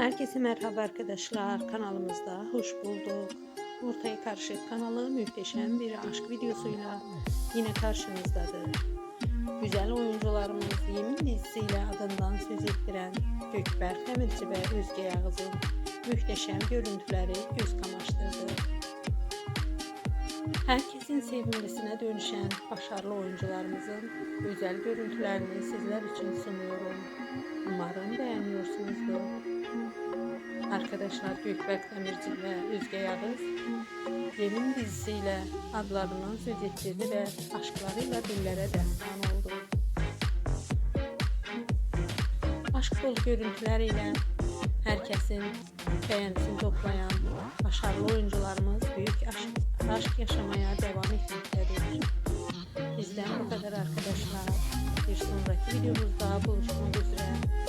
Herkese merhaba arkadaşlar. Kanalımızda hoş bulduk. Ortaya Karışık kanalı muhteşem bir aşk videosuyla yine karşınızdadır. Güzel oyuncularımız Yemin dizisiyle adından söz ettiren Gökberk Demirci ve Özge Yağız'ın muhteşem görüntüleri göz kamaştırdı. Herkesin sevgilisine dönüşen başarılı oyuncularımızın güzel görüntülerini sizler için sunuyorum. Arkadaşlar Gökberk Demirci ve Özge Yağız Yemin dizisiyle adlarından söz ettirdi ve aşklarıyla dillere destan oldu. Aşk dolu görüntüleriyle herkesin beğenisini toplayan başarılı oyuncularımız büyük aşk, aşk yaşamaya devam etmektedir. Bizden bu kadar arkadaşlar. Bir sonraki videomuzda buluşmak üzere.